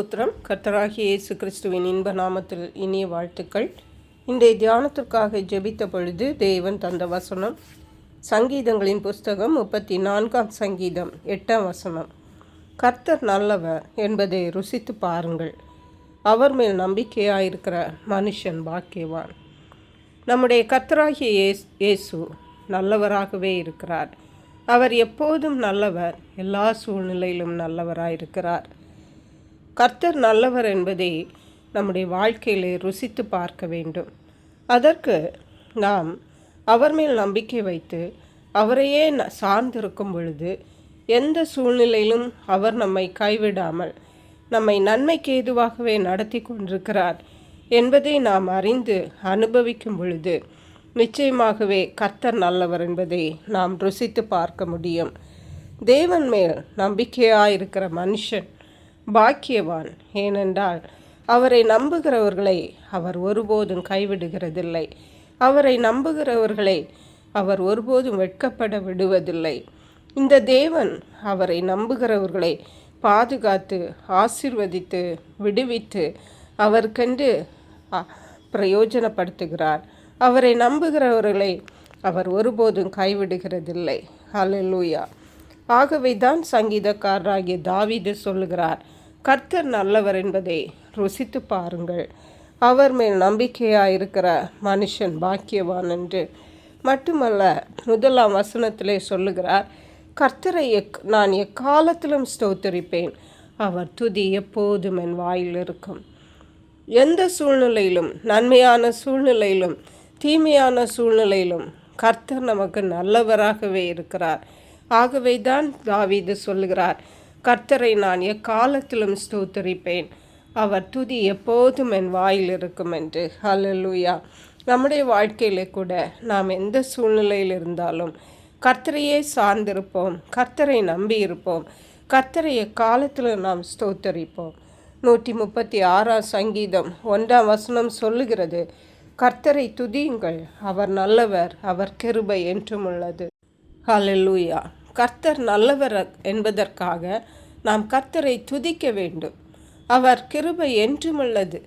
புத்திரம் கர்த்தராகிய இயேசு கிறிஸ்துவின் இன்ப நாமத்தில் இனிய வாழ்த்துக்கள். இன்றைய தியானத்திற்காக ஜெபித்த பொழுது தேவன் தந்த வசனம் சங்கீதங்களின் புஸ்தகம் முப்பத்தி நான்காம் சங்கீதம் எட்டாம் வசனம். கர்த்தர் நல்லவர் என்பதை ருசித்து பாருங்கள். அவர் மேல் நம்பிக்கையாயிருக்கிற மனுஷன் பாக்கியவான். நம்முடைய கர்த்தராகிய இயேசு இயேசு நல்லவராகவே இருக்கிறார். அவர் எப்போதும் நல்லவர் எல்லா சூழ்நிலையிலும் நல்லவராயிருக்கிறார். கர்த்தர் நல்லவர் என்பதை நம்முடைய வாழ்க்கையிலே ருசித்து பார்க்க வேண்டும். அதற்கு நாம் அவர் மேல் நம்பிக்கை வைத்து அவரையே சார்ந்திருக்கும் பொழுது எந்த சூழ்நிலையிலும் அவர் நம்மை கைவிடாமல் நம்மை நன்மைக்கு ஏதுவாகவே நடத்தி கொண்டிருக்கிறார் என்பதை நாம் அறிந்து அனுபவிக்கும் பொழுது நிச்சயமாகவே கர்த்தர் நல்லவர் என்பதை நாம் ருசித்து பார்க்க முடியும். தேவன் மேல் நம்பிக்கையாயிருக்கிற மனுஷன் பாக்கியவான். ஏனென்றால் அவரை நம்புகிறவர்களை அவர் ஒருபோதும் கைவிடுகிறதில்லை. அவரை நம்புகிறவர்களை அவர் ஒருபோதும் வெட்கப்பட விடுவதில்லை. இந்த தேவன் அவரை நம்புகிறவர்களை பாதுகாத்து ஆசிர்வதித்து விடுவித்து அவருக்கென்று பிரயோஜனப்படுத்துகிறார். அவரை நம்புகிறவர்களை அவர் ஒருபோதும் கைவிடுகிறதில்லை. ஹலலூயா ஆகவே தான் சங்கீதக்காரராகிய தாவிது சொல்லுகிறார் கர்த்தர் நல்லவர் என்பதை ருசித்து பாருங்கள். அவர் மேல் நம்பிக்கையாக இருக்கிற மனுஷன் பாக்கியவான் என்று மட்டுமல்ல முதலாம் வசனத்திலே சொல்லுகிறார் கர்த்தரை எக் நான் எக்காலத்திலும் ஸ்தோத்தரிப்பேன். அவர் துதி எப்போதும் என் வாயில் இருக்கும். எந்த சூழ்நிலையிலும் நன்மையான சூழ்நிலையிலும் தீமையான சூழ்நிலையிலும் கர்த்தர் நமக்கு நல்லவராகவே இருக்கிறார். ஆகவே தான் தாவீது சொல்லுகிறார் கர்த்தரை நான் எக்காலத்திலும் ஸ்தோத்தரிப்பேன். அவர் துதி எப்போதும் என் வாயில் இருக்கும் என்று. ஹலலூயா நம்முடைய வாழ்க்கையில் கூட நாம் எந்த சூழ்நிலையில் இருந்தாலும் கர்த்தரையே சார்ந்திருப்போம். கர்த்தரை நம்பியிருப்போம் கர்த்தரை எக்காலத்தில் நாம் ஸ்தோத்தரிப்போம். நூற்றி முப்பத்தி ஆறாம் சங்கீதம் ஒன்றாம் வசனம் சொல்லுகிறது கர்த்தரை துதியுங்கள். அவர் நல்லவர் அவர் கிருபை என்றும் உள்ளது. ஹலலூயா கர்த்தர் நல்லவர் என்பதற்காக நாம் கர்த்தரை துதிக்க வேண்டும். அவர் கிருபை என்றுமுள்ளது.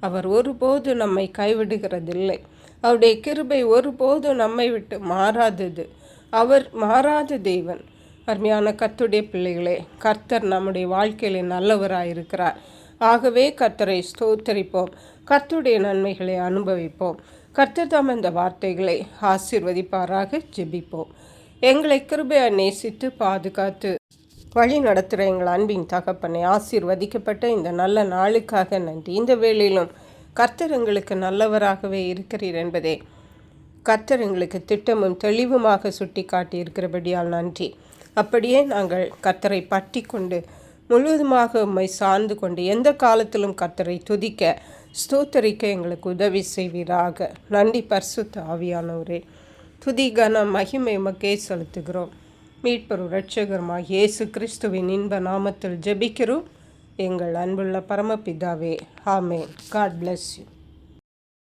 அவர் ஒருபோது நம்மை கைவிடுகிறதில்லை. அவருடைய கிருபை ஒருபோது நம்மை விட்டு மாறாதது. அவர் மாறாத தெய்வன் அருமையான கர்த்துடைய பிள்ளைகளே கர்த்தர் நம்முடைய வாழ்க்கையில் நல்லவராயிருக்கிறார் ஆகவே கர்த்தரை ஸ்தோத்தரிப்போம். கர்த்துடைய நன்மைகளை அனுபவிப்போம். கர்த்தர் தாம் இந்த வார்த்தைகளை ஆசிர்வதிப்பாராக ஜெபிப்போம். எங்களை கிருபையா நேசித்து பாதுகாத்து வழி நடத்துகிற எங்கள் அன்பின் தகப்பனை ஆசீர்வதிக்கப்பட்ட இந்த நல்ல நாளுக்காக நன்றி. இந்த வேளையிலும் கர்த்தர் எங்களுக்கு நல்லவராகவே இருக்கிறீர் என்பதே கர்த்தர் எங்களுக்கு திட்டமும் தெளிவுமாக சுட்டி காட்டியிருக்கிறபடியால் நன்றி. அப்படியே நாங்கள் கர்த்தரை பற்றி கொண்டு முழுவதுமாக உம்மை சார்ந்து கொண்டு எந்த காலத்திலும் கர்த்தரை துதிக்க ஸ்தோத்தரிக்க எங்களுக்கு உதவி செய்வீராக. நன்றி பர்சுத்த ஆவியானவரே. துதி கன மகிமை மக்கே செலுத்துகிறோம். மீட்பரு ரட்சகருமாக இயேசு கிறிஸ்துவின் இன்ப நாமத்தில் ஜெபிக்கிறோம். எங்கள் அன்புள்ள பரமபிதாவே ஆமே காட் பிளஸ் யூ